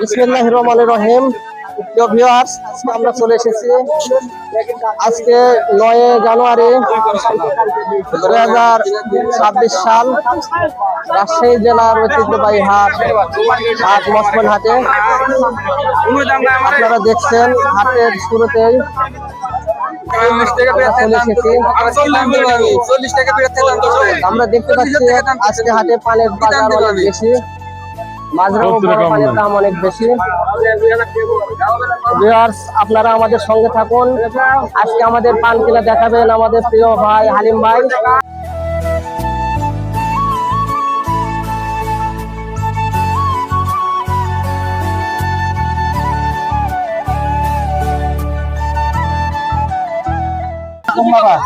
বিসমিল্লাহ রহমানুর রহিম। আজকে আমরা চলে এসেছি আজকে নয় জানুয়ারি দুই হাজার ছাব্বিশ সাল, রাজশাহী জেলার ঐতিহ্যবাহী হাট হাট মসমান হাটে। আপনারা দেখছেন, হাটের শুরুতেই আমরা দেখতে পাচ্ছি আজকে হাটে পানের বাজার অনেক বেশি। দাম অনেক বেশি। ভিউয়ার্স আপনারা আমাদের সঙ্গে থাকুন। আজকে আমাদের পান কিনা দেখাবেন আমাদের প্রিয় ভাই হালিম ভাই।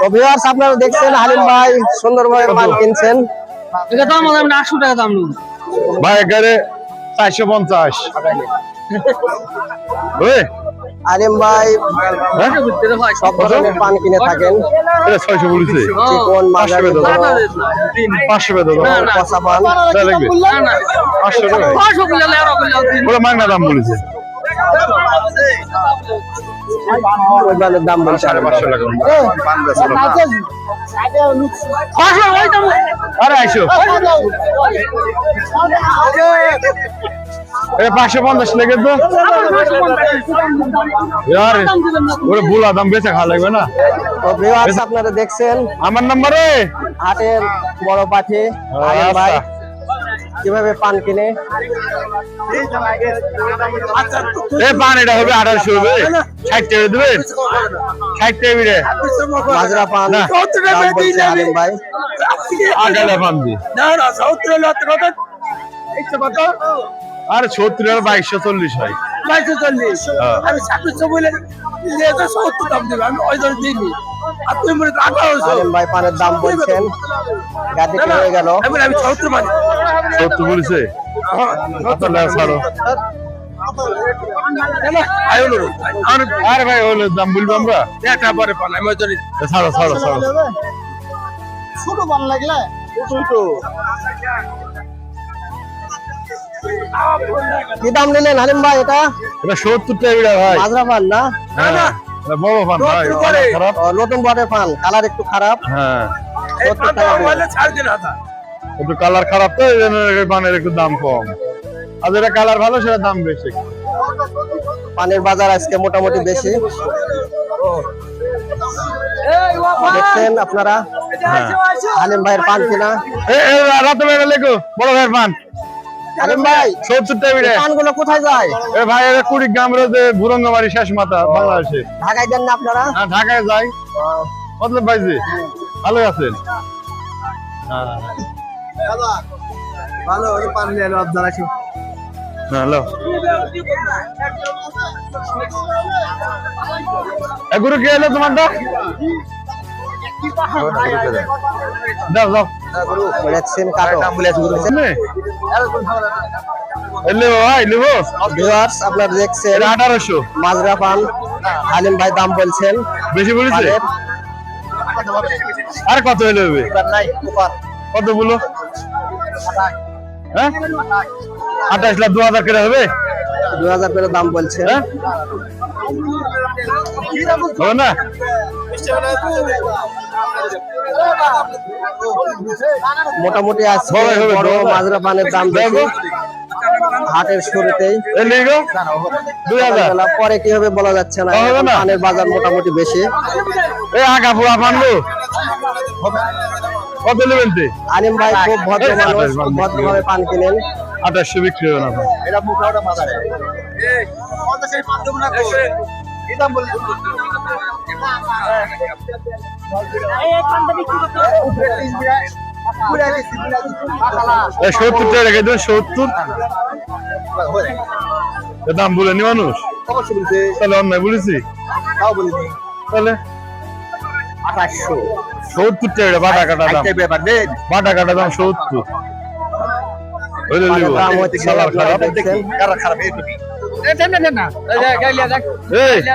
তো ভিউয়ার্স আপনারা দেখছেন হালিম ভাই সুন্দরভাবে পান কিনছেন। এটা দাম টাকা ভাই এখানে চারশো পঞ্চাশ। হালিম ভাই হ্যাঁ? সব ধরনের পান কিনে থাকেন। ছয়শো বলেছে। চিকন মাঝারি পাঁচশো পচা পান। লাগবে। পাঁচশো টাকা মাগনা দাম বলেছে। দাম বলছে সাড়ে পাঁচশো টাকা। আরে আইসো। এ পাঁচশো পঞ্চাশ লেগে তো। আরে ওরে বুলা দাম বেচে খাওয়া লাগবে না। আপনারা দেখছেন? আমার নাম্বারে হাটের বড় পাঠে ভাই কীভাবে পান কিনে? এ পান এটা হবে আঠারোশো হবে ষাট টাকা দেবেন ষাট টাকা মাজরা পান না। ভাই। আগালে পান দি আর সত্তর আর বাইশশো চল্লিশ হয়। হ্যাঁ। আমি ছাব্বিশশো বলে সত্তর দাম দেবে। আমি ওই ধরে দিইনি। আর তুমি মনে আঠারোশো। ভাই পানের দাম বলছেন। গাদি হয়ে গেল। আমি আমি সত্তর মানে সত্তর বলেছে? ছাড়ো আর- আরে ভাই হলো দাম বলব আমরা? একটা পরে পান আমি ছাড়ো ছাড়ো ছাড়ো। ছোট পান লাগলে। কি দাম নিলেন হালিম ভাই এটা? এটা সত্তর টাকা ভাই। মাজরা পান না? হ্যাঁ বড় পান ভাই খারাপ। নতুন পান কালার একটু খারাপ। হ্যাঁ। একটু কালার খারাপ তো এই জন্য পানের একটু দাম কম। আর যেটা কালার ভালো সেটা দাম বেশি। পানের বাজার আজকে মোটামুটি বেশি। দেখছেন আপনারা? হ্যাঁ হালিম ভাইয়ের পান কিনা? রাতে বেড়ে লেখো বড় ভাইয়ের পান। ভাই টাকা বিড়ে কোথায় যায়? এ ভাই এটা শেষ মাথা বাংলাদেশে। ঢাকায় দেন না আপনারা? হ্যাঁ ঢাকায় যাই। মতলব ভাইজি ভালো আছেন? হ্যাঁ। ভালো পান নিয়ে এলো আপনারা হ্যালো। এগুলো কে এলো তোমারটা দাও দাও। দেখছেন কাটো। নে। ভাই নেব। ভিউয়ার্স আপনারা দেখছেন এটা আঠারোশো। মাজরা পান হালিম ভাই দাম বলছেন। বেশি বলেছে? আর কত হলে হবে? নাই কত বলো হ্যাঁ? আঠাশ লাখ দু হাজার করে হবে? দু হাজার করে দাম বলছে। হ্যাঁ? হবে না। মোটামুটি আজকে বড় মাজরা পানের দাম দেখো। হাটের শুরুতেই। পরে কি হবে বলা যাচ্ছে না। পানের বাজার মোটামুটি বেশি। আগা কত নেবেন আলিম ভাই খুব ভদ্র মানুষ। ভদ্রভাবে পান কিনেন। আঠাশশো বিক্রি হবে না ভাই। এ সত্তর টাকা রেখে দেবেন সত্তর। দাম বলেনি মানুষ। তাহলে অন্যায় বলেছি। তাহলে? সত্তর টাকা বাটা কাটা দাম। বাটা কাটা দাম সত্তর। পানের। দাম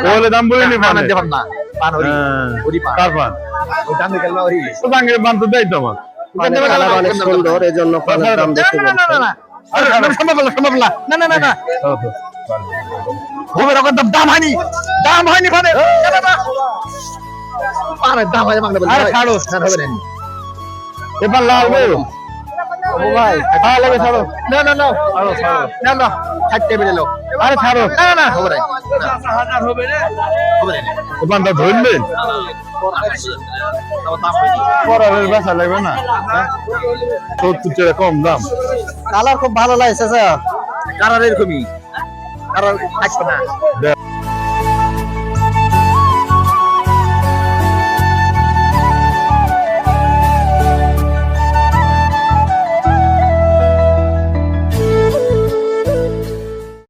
ওহলে দাম বলিনি পানে হ্যাঁ, কার তো বাঙ্গের পান তো দেয় তো আমার অনেক সুন্দর এই পানের দাম বেশি না, সম্ভব না সম্ভব না না না না না হবে রকম দাম দাম হয়নি দাম হয়নি মানে আরে দাম হয় মাগনা আরে ছাড়ো এবার লাল গো ও ভাই। লাগে ছাড়ো। না না না। ছাড়ো ছাড়ো। না না। থাকতে বেরে লোক। আরে ছাড়ো। না না হবে না। হাজার হবে রে দোকানটা ধরলেন পরের বেচা লাগবে না? সত্তর টাকা কম দাম। কালার খুব ভালো লাগছে স্যার। এরকমই। কারার থাকবে না।